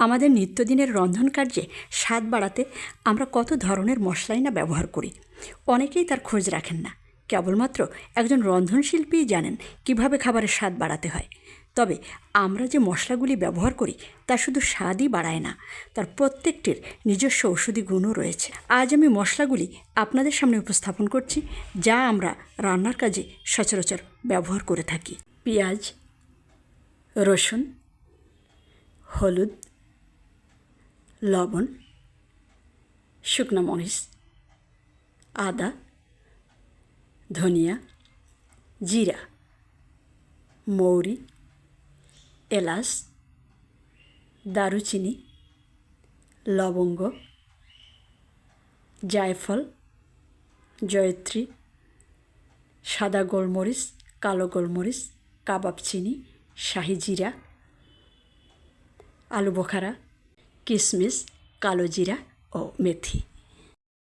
আমাদের নিত্যদিনের রন্ধন কার্যে স্বাদ বাড়াতে আমরা কত ধরনের মশলাই না ব্যবহার করি। অনেকেই তার খোঁজ রাখেন না। কেবলমাত্র একজন রন্ধনশিল্পীই জানেন কীভাবে খাবারের স্বাদ বাড়াতে হয়। তবে আমরা যে মশলাগুলি ব্যবহার করি, তা শুধু স্বাদই বাড়ায় না, তার প্রত্যেকটির নিজস্ব ঔষধি গুণও রয়েছে। আজ আমি মশলাগুলি আপনাদের সামনে উপস্থাপন করছি, যা আমরা রান্নার কাজে সচরাচর ব্যবহার করে থাকি। পেঁয়াজ, রসুন, হলুদ লবণ, শুকনো মরিচ, আদা, ধনিয়া, জিরা, মৌরি, এলাচ, দারুচিনি, লবঙ্গ, জায়ফল, জয়ত্রী, সাদা গোলমরিচ, কালো গোলমরিচ, কাবাব চিনি, শাহি জিরা, আলু বোখারা কিশমিশ কালো জিরা ও মেথি।